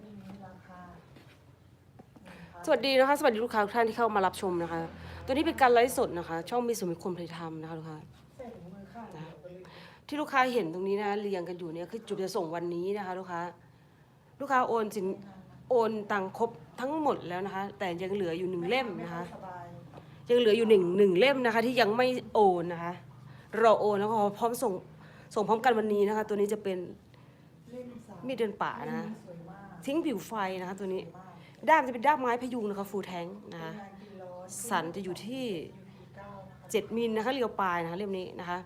เรื่องนี้ราคาสวัสดีนะคะ สวัสดีลูกค้าทุกท่านที่เข้ามารับชมนะคะ ตัวนี้เป็นการไลฟ์สดนะคะ ช่องมีสมิคมผลิตธรรมนะคะลูกค้าใส่ถุงมือข้างเดียวไปเลยที่ลูกค้าเห็นตรงนี้นะเรียงกันอยู่เนี่ยคือจุดจะส่งวันนี้นะคะ ลูกค้า ลูกค้าโอนสินโอนตังครบทั้งหมดแล้วนะคะ แต่ยังเหลืออยู่หนึ่งเล่มนะคะสบายยังเหลืออยู่หนึ่งหนึ่งเล่มนะคะ ที่ยังไม่โอนนะคะรอโอนแล้วก็พร้อมส่งส่งพร้อมกันวันนี้นะคะ ตัวนี้จะเป็นเล่มสามมีดเดินป่านะสวยมาก ทิ้งผิวไฟนะคะตัวนี้ ด้ามจะเป็นด้ามไม้พยุงนะคะฟูแทงนะคะสันจะอยู่ที่ยูพีเจ็ดมิลนะคะเรียวปลายนะคะเล่มนี้นะคะ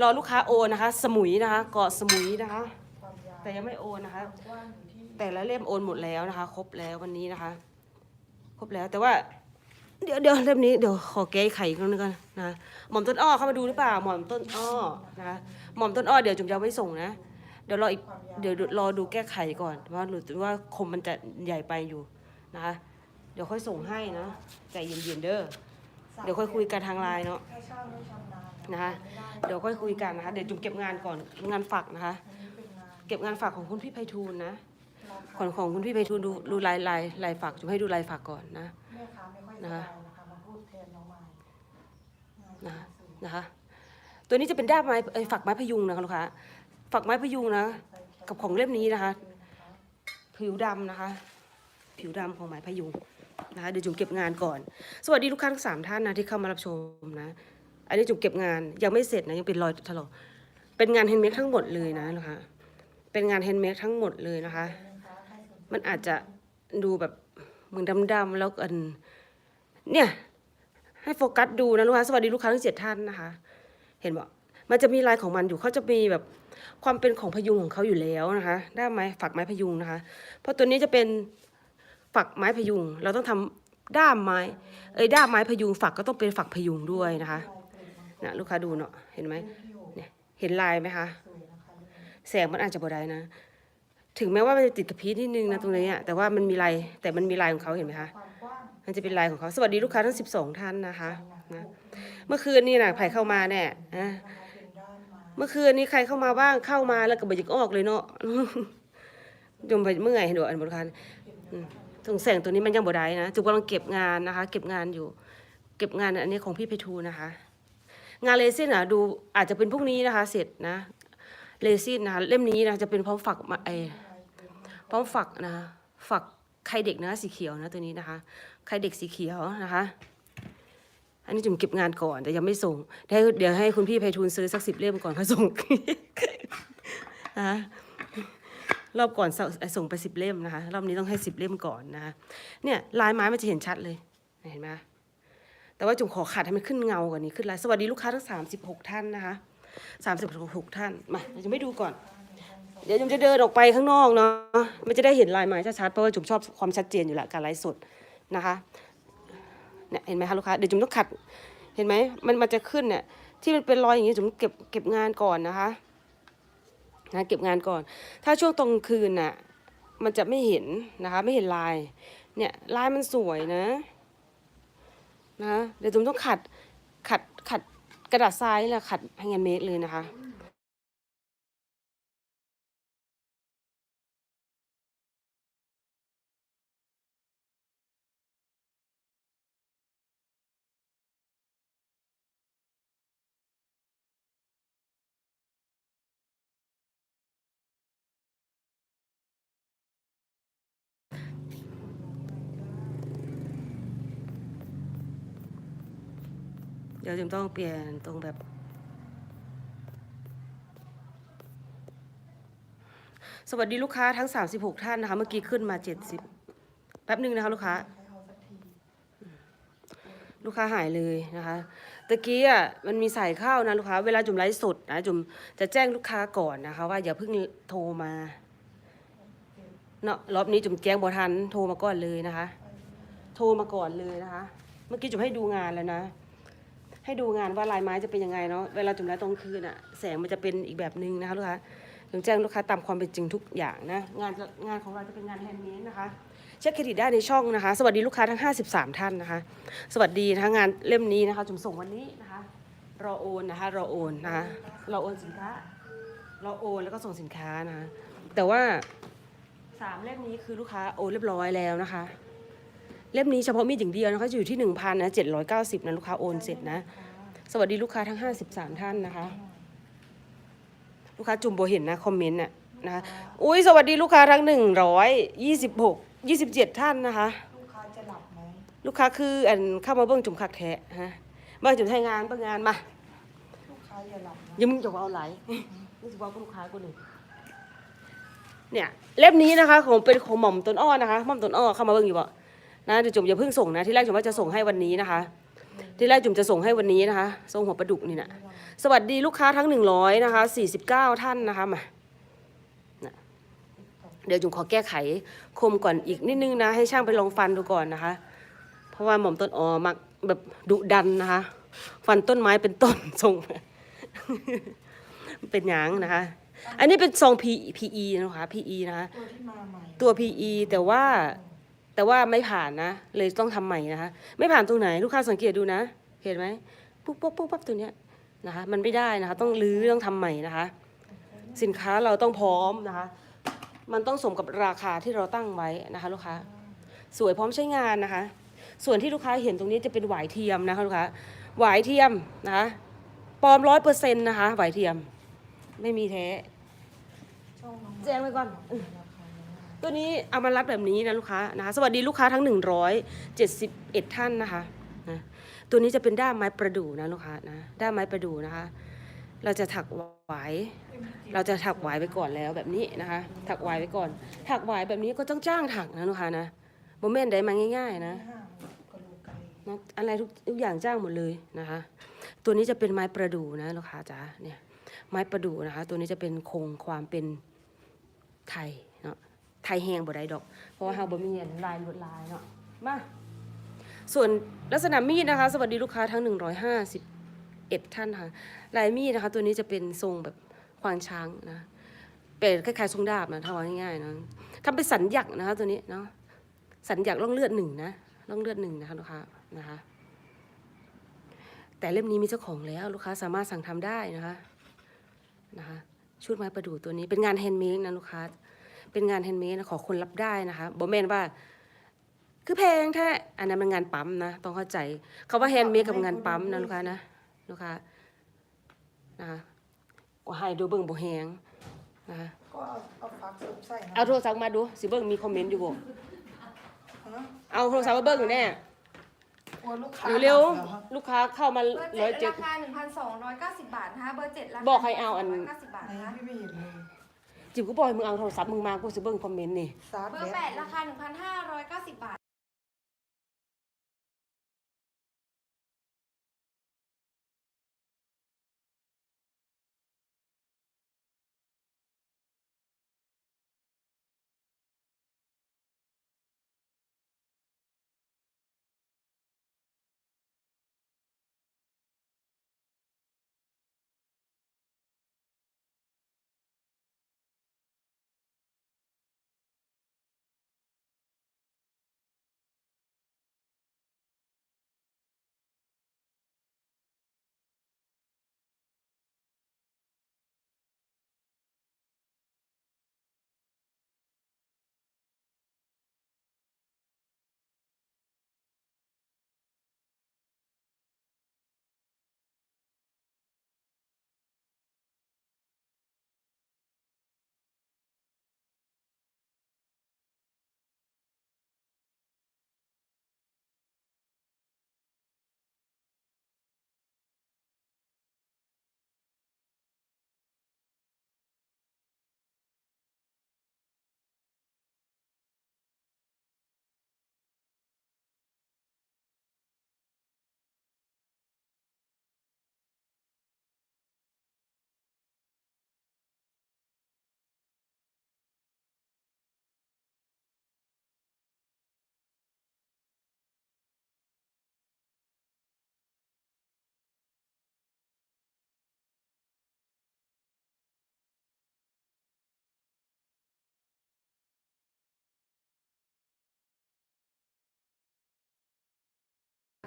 รอลูกค้าโอนนะคะ สมุยนะคะเกาะสมุยนะคะ แต่ยังไม่โอนนะคะ แต่ละเล่มโอนหมดแล้วนะคะ ครบแล้ววันนี้นะคะ ครบแล้วแต่ว่า เดี๋ยวเดี๋ยวเล่มนี้เดี๋ยวขอแก้ไขอีกครั้งนึงกันนะหม่อมต้นอ้อเข้ามาดูหรือเปล่าหม่อมต้นอ้อนะคะหม่อมต้นอ้อเดี๋ยวจุ๋มจะเอาไว้ส่งนะ เดี๋ยวรออีกเดี๋ยวรอดูแก้ไขก่อนว่าหรือว่าคมมันจะใหญ่ไปอยู่นะคะเดี๋ยวค่อยส่งให้นะใจเย็นๆเด้อเดี๋ยวค่อยคุยกันทางไลน์เนาะถ้าช่างไม่ชำนาญนะคะไม่ได้เดี๋ยวค่อยคุยกันนะคะเดี๋ยวจุ๋มเก็บงานก่อนงานฝากนะคะอันนี้เป็นงานเก็บงานฝากของคุณพี่ไพฑูรย์นะราคาของของคุณพี่ไพฑูรย์ดูดูลายลายลายฝากจุ๋มให้ดูลายฝากก่อนนะแม่ค้าไม่ค่อยสนะบาคะยนะคะมาพูดแทนน้องไม้งานนะสวยนะคะตัวนี้จะเป็นด้ามไม้เอ้ยฝักไม้พยุงนะคะลูกค้า ฝักไม้พยุงนะ กับของเล่มนี้นะคะ ผิวดำนะคะ ผิวดำของไม้พยุงนะคะเดี๋ยวจุ๋มเก็บงานก่อน สวัสดีลูกค้าทั้งสามท่านนะที่เข้ามารับชมนะ อันนี้จุ๋มเก็บงานยังไม่เสร็จนะยังเป็นรอยถลอกเป็นงานแฮนด์เมดทั้งหมดเลยนะลูกค้าเป็นงานแฮนด์เมดทั้งหมดเลยนะคะ มันอาจจะดูแบบเหมือนดำๆแล้วกันเนี่ยให้โฟกัสดูนะลูกค้าสวัสดีลูกค้าทั้งเจ็ดท่านนะคะ เห็นบอก มันจะมีลายของมันอยู่เขาจะมีแบบความเป็นของพยุงของเขาอยู่แล้วนะคะด้ามไม้ฝักไม้พยุงนะคะ เพราะตัวนี้จะเป็นฝักไม้พยุง เราต้องทำด้ามไม้ เอ้ยด้ามไม้พยุงฝักก็ต้องเป็นฝักพยุงด้วยนะคะนะลูกค้าดูเนาะเห็นไหมเนี่ยเห็นลายไหมคะแสงมันอาจจะบ่ได้นะ ถึงแม้ว่ามันจะติดกับพีชนิดนึงนะตรงนี้อะแต่ว่ามันมีลายแต่มันมีลายของเขาเห็นไหมคะมันจะเป็นลายของเขาสวัสดีลูกค้าทั้ง 12 ท่านนะคะนะเมื่อคืนนี่นะใครเข้ามาเนี่ยนะ เมื่อคืนนี้ใครเข้ามาบ้างเข้ามาแล้วก็บอยากออกเลยเนาะจมไปเมื่อยเห็นดอันบนคันตรงแสงตัวนี้มันยังบ่ได้นะจุกกำลังเก็บงานนะคะ เก็บงานอยู่ เก็บงานอันนี้ของพี่ไพฑูรย์นะคะ งานเลซินอะดูอาจจะเป็นพรุ่งนี้นะคะ เสร็จนะเลซินนะคะเล่มนี้นะจะเป็นพร้อมฝักมาไอพร้อมฝักนะฝักไข่เด็กนะสีเขียวนะตัวนี้นะคะไข่เด็กสีเขียวนะคะ อันนี้จุ่มเก็บงานก่อนแต่ยังไม่ส่งเดี๋ยวให้คุณพี่ไพฑูรย์ซื้อสักสิบเล่มก่อนค่อยส่งนะรอบก่อนส่งส่งไปสิบเล่มนะคะรอบนี้ต้องให้สิบเล่มก่อนนะคะเนี่ยลายไม้มันจะเห็นชัดเลยเห็นไหมแต่ว่าจุ่มขอขัดให้มันขึ้นเงากว่านี้ขึ้นลายสวัสดีลูกค้าทั้งสามสิบหกท่านนะคะสามสิบหกท่านมาเราจะไม่ดูก่อน เดี๋ยวจุ๋มจะเดินออกไปข้างนอกเนาะมันจะได้เห็นลายไม้ชัดๆเพราะว่าจุ๋มชอบความชัดเจนอยู่และการไลฟ์สดนะคะ เนี่ยเห็นไหมคะลูกค้าเดี๋ยวจุ๋มต้องขัด เห็นไหมมันมันจะขึ้นเนี่ยที่มันเป็นรอยอย่างนี้จุ๋มเก็บเก็บงานก่อนนะคะนะเก็บงานก่อน ถ้าช่วงตรงคืนน่ะมันจะไม่เห็นนะคะไม่เห็นลาย เนี่ยลายมันสวยนะนะเดี๋ยวจุ๋มต้องขัดขัดขัดกระดาษทรายนี่แหละขัดแฮงเมดเลยนะคะ ดี๋ยวจึงต้องเปลี่ยนตรงแบบ สวัสดีลูกค้าทั้ง 36 ท่านนะคะ เมื่อกี้ขึ้นมา 70 แป๊บหนึ่งนะคะลูกค้า ลูกค้าหายเลยนะคะตะกี้อะมันมีสายเข้านะลูกค้า เวลาจุ่มไลฟ์สดนะจุ่มจะแจ้งลูกค้าก่อนนะคะ ว่าอย่าเพิ่งโทรมาเนาะรอบนี้จุ่มแจ้งบอทันโทรมาก่อนเลยนะคะ โทรมาก่อนเลยนะคะ เมื่อกี้จุ่มให้ดูงานแล้วนะ ให้ดูงานว่าลายไม้จะเป็นยังไงเนาะเวลาจุ่มไลฟ์ตรงคืนอะแสงมันจะเป็นอีกแบบนึงนะคะลูกค้าจุ่มแจ้งลูกค้าตามความเป็นจริงทุกอย่างนะงานงานของเราจะเป็นงานแฮนด์เมดนะคะเช็คเครดิตได้ในช่องนะคะ สวัสดีลูกค้าทั้ง 53 ท่านนะคะ สวัสดีนะคะงานเล่มนี้นะคะจุ่มส่งวันนี้นะคะรอโอนนะคะรอโอนนะคะรอโอนสินค้ารอโอนแล้วก็ส่งสินค้านะคะแต่ว่าสามเล่มนี้คือลูกค้าโอนเรียบร้อยแล้วนะคะ เล่มนี้เฉพาะมีดอย่างเดียวนะคะจะอยู่ที่หนึ่งพันนะเจ็ดร้อยเก้าสิบนะลูกค้าโอนเสร็จนะ สวัสดีลูกค้าทั้งห้าสิบสามท่านนะคะ ลูกค้าจุ่มโบเห็นนะคอมเมนต์น่ะนะคะอุ้ยสวัสดีลูกค้าทั้งหนึ่งร้อยยี่สิบหกยี่สิบเจ็ดท่านนะคะ ลูกค้าจะหลับไหมลูกค้าคืออันเข้ามาเบิ้งจุ่มคักแท้ฮะเบิ้งจุ่มให้งานเบิ้งงานมาลูกค้าอย่าหลับนะยังมึงจะเอาไหลมึงจะเอาลูกค้ากูหนึ่งเนี่ยเล่มนี้นะคะของเป็นของหม่อมต้นอ้อนะคะหม่อมต้นอ้อเข้ามาเบิ้งอยู่บ่ นะเดี๋ยวจุ่มอย่าเพิ่งส่งนะที่แรกจุ่มว่าจะส่งให้วันนี้นะคะ ที่แรกจุ่มจะส่งให้วันนี้นะคะส่งหัวปลาดุกนี่นะสวัสดีลูกค้าทั้งหนึ่งร้อยนะคะสี่สิบเก้าท่านนะคะมานะเดี๋ยวจุ่มขอแก้ไขคมก่อนอีกนิดนึงนะ ให้ช่างไปลองฟันดูก่อนนะคะ เพราะว่าหม่อมต้นอ้อมักแบบดุดันนะคะ ฟันต้นไม้เป็นต้นทรงเป็นหยางนะคะ อันนี้เป็นซอง P PE นะคะ PE นะคะตัวที่มาใหม่ตัว PE แต่ว่า แต่ว่าไม่ผ่านนะ เลยต้องทำใหม่นะคะ ไม่ผ่านตรงไหนลูกค้าสังเกตดูนะ เห็นไหมปุ๊บปุ๊บปุ๊บปุ๊บตัวเนี้ยนะคะ มันไม่ได้นะคะ ต้องรื้อต้องทำใหม่นะคะ สินค้าเราต้องพร้อมนะคะ มันต้องสมกับราคาที่เราตั้งไว้นะคะ ลูกค้า สวยพร้อมใช้งานนะคะ ส่วนที่ลูกค้าเห็นตรงนี้จะเป็นหวายเทียมนะคะลูกค้าหวายเทียมนะคะปลอมร้อยเปอร์เซ็นต์นะคะหวายเทียม ไม่มีแท้ช่องน้องแจ้งไว้ก่อน ตัวนี้เอามารัดแบบนี้นะลูกค้านะคะสวัสดีลูกค้าทั้ง 171 ท่านนะคะนะตัวนี้จะเป็นด้ามไม้ประดู่นะลูกค้านะด้ามไม้ประดู่นะคะ เราจะถักหวายเราจะถักหวายไปก่อนแล้วแบบนี้นะคะ ถักหวายไปก่อน ถักหวายแบบนี้ก็ต้องจ้างถักนะลูกค้านะโมเมนต์ได้มาง่าย ๆ นะอะไรทุกทุกอย่างจ้างหมดเลยนะคะ ตัวนี้จะเป็นไม้ประดู่นะลูกค้าจ๋าเนี่ยไม้ประดู่นะคะ ตัวนี้จะเป็นคงความเป็นไทย ไทยแห้งบ่ได้ดอก เพราะว่าเฮาบ่มีลายลวดลายเนาะมาส่วนลักษณะมีดนะคะ สวัสดีลูกค้าทั้ง 151 ท่านค่ะลายมีดนะคะ ตัวนี้จะเป็นทรงแบบควานช้างนะเป็นคล้ายๆทรงดาบนะถ้าว่าง่ายๆนะทำเป็นสัญญักนะคะ ตัวนี้เนาะสัญญักษณ์ร่องเลือดหนึ่งนะร่องเลือดหนึ่งนะคะลูกค้านะคะ แต่เล่มนี้มีเจ้าของแล้วลูกค้าสามารถสั่งทำได้นะคะนะคะชุดไม้ประดู่ตัวนี้เป็นงานแฮนด์เมดนะลูกค้า เป็นงานแฮนด์เมดนะขอคนรับได้นะคะบอกแม่นว่า คือแพงแท้อันนั้นมันงานปั๊มนะต้องเข้าใจคาว่าแฮนด์เมดกับงานปั๊มนะลูกค้านะลูกค้านะคะว่าให้ดูเบิ่งบ่แฮงนะคะก็เอาเอาฟักซุปใส่นะเอาโทรศัพท์มาดูสิเบิ่งมีคอมเมนต์อยู่บ่ฮะเอาโทรศัพท์มาเบิ่งอยู่แน่กลัวลูกค้าเร็วหลับหอๆลูกค้าเข้ามาเบอร์ร้อยเจ็เจ็ดด ราคา 1,290 บาทนะคะเบอร์เจ็ดราคาบอกให้เอาอัน 1,290บาทไหนนะคะ พี่ไม่เห็นเลย จิบกูปล่อยมึงเอาโทรศัพท์มึงมากูสิเบิ่งคอมเมนต์นี่ซาร์เบอร์แปดราคา 1,590 บาท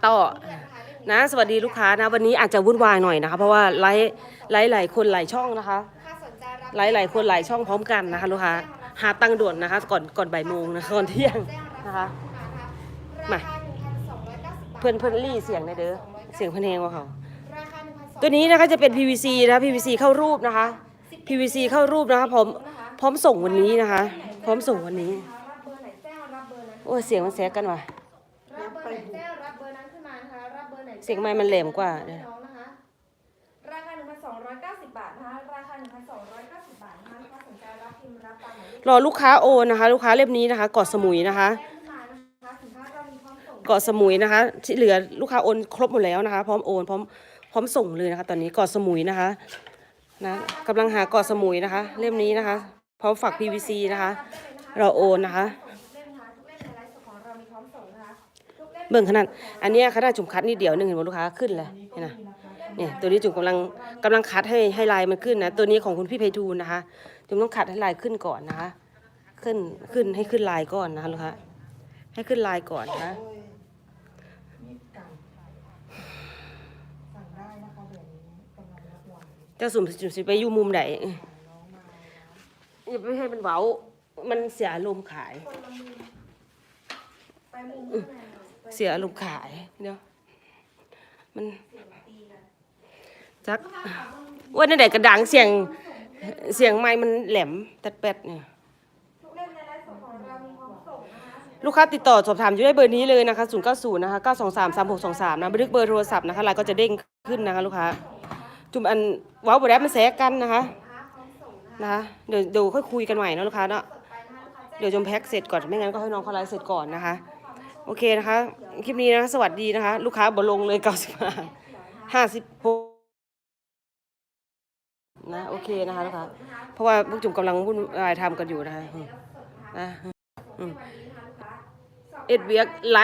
ต่อนะ สวัสดีลูกค้านะ วันนี้อาจจะวุ่นวายหน่อยนะคะ เพราะว่าไลฟ์ไลฟ์หลายคนหลายช่องนะคะหลายหลายคนหลายช่องพร้อมกันนะคะลูกค้าหาตังด่วนนะคะ ก่อนก่อนบ่ายโมงนะก่อนเที่ยงนะคะมาเพื่อนเพื่อนรี่เสียงในเด้อเสียงเพื่อนแหงว่าเขาตัวนี้นะคะจะเป็น PVC นะคะ PVC เข้ารูปนะคะ PVC เข้ารูปนะคะพร้อมพร้อมส่งวันนี้นะคะ พร้อมส่งวันนี้โอ้เสียงมันแซกกันว่ะ เบอร์ไหนเสียงไมค์มันแหลมกว่าน้องนะคะ ราคา 1,290 บาทนะคะ ราคา 1,290 บาทนะคะลูกค้าสนใจรับพิมพ์รับตามหมายเลขรอลูกค้าโอนนะคะ ลูกค้าเล่มนี้นะคะเกาะสมุยนะคะ แจ้งขึ้นมานะคะสินค้าเรามีพร้อมส่งเกาะสมุยนะคะ ที่เหลือลูกค้าโอนครบหมดแล้วนะคะ พร้อมโอนพร้อมพร้อมส่งเลยนะคะ ตอนนี้เกาะสมุยนะคะนะกำลังหาเกาะสมุยนะคะ เล่มนี้นะคะ พร้อมฝัก PVC นะคะ เราโอนนะคะทุก เบิ่งขนาดอันนี้ขนาดจุ่มคัดนิดเดียวนึงเห็นไหมลูกค้าขึ้นเลยเห็นไหมเนี่ยตัวนี้จุ่มกำลังกำลังคัดให้ให้ลายมันขึ้นนะตัวนี้ของคุณพี่ไพฑูรย์นะคะ จุ่มต้องคัดให้ลายขึ้นก่อนนะคะ ขึ้นขึ้นให้ขึ้นลายก่อนนะคะลูกค้าให้ขึ้นลายก่อนนะคะสุ่มจุ่มสิไปอยู่มุมไหนอย่าไปให้มันเว้า มันเสียอารมณ์ขายไปมุมข้างในหน เสียอารมณ์ขายเดี๋ยวมันจักว่านั่นแหละกระดังเสียงเสียงไม้มันแหลมตัดแปดเนี่ยลูกค้าติดต่อสอบถามอยู่ได้เบอร์นี้เลยนะคะ 0 9 0 นะคะ 923 3623 นะบันทึกเบอร์โทรศัพท์นะคะไลน์ก็จะเด้งขึ้นนะคะลูกค้า จุ่มอันเว้าบ่ได้มันแซกกันนะคะนะคะเดี๋ยวเดี๋ยวค่อยคุยกันใหม่นะลูกค้าเนาะเดี๋ยวจมแพ็คเสร็จก่อนไม่งั้นก็ให้น้องเขาไลฟ์เสร็จก่อนนะคะ โอเคนะคะ คลิปนี้นะคะสวัสดีนะคะ ลูกค้าบ่ลงเลย95 56นะโอเคนะคะลูกค้าเพราะว่าพวกจุ่มกำลังวุ่นวายทำกันอยู่นะคะอืมนะเอ็ดเวียกไล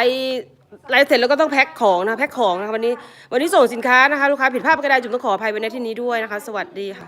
ไลฟ์เสร็จแล้วก็ต้องแพ็คของนะแพ็คของนะคะวันนี้วันนี้ส่งสินค้านะคะลูกค้าผิดพลาดประการใดจุ่มต้องขออภัยไว้ในที่นี้ด้วยนะคะ สวัสดีค่ะ